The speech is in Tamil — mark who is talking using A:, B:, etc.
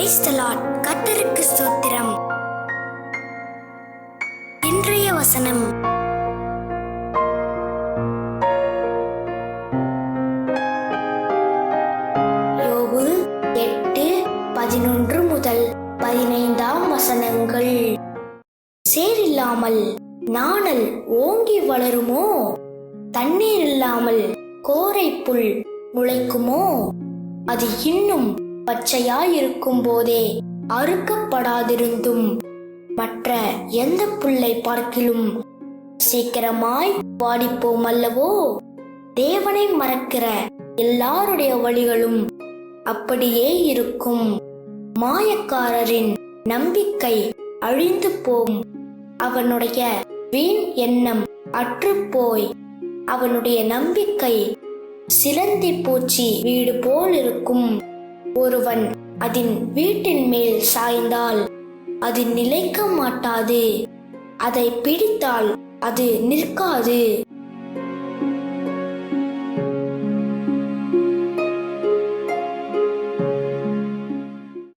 A: பிரைசலாட் கத்தருக்கு ஸ்தோத்திரம். இன்றைய வசனம். யோபு எட்டு பதினொன்று முதல் பதினைந்தாம் வசனங்கள். சேரில்லாமல் நாணல் ஓங்கி வளருமோ? தண்ணீர் இல்லாமல் கோரை புல் முளைக்குமோ? அது இன்னும் பச்சையாயிருக்கும் போதே அறுக்கப்படாதிருந்தும். மற்ற எந்த புல்லை பார்க்கிலும் சீக்கிரமாய் வாடிப்போம் அல்லவோ? தேவனை மறக்கிற எல்லாருடைய வழிகளும் அப்படியே இருக்கும். மாயக்காரரின் நம்பிக்கை அழிந்து போம். அவனுடைய வீண் எண்ணம் அற்றுப்போய். அவனுடைய நம்பிக்கை சிலந்தி பூச்சி வீடு போல் இருக்கும் ஒருவன் அதன் வீட்டின் மேல் சாய்ந்தால் அது நிலைக்க மாட்டாது. அதை பிடித்தால் அது நிற்காது.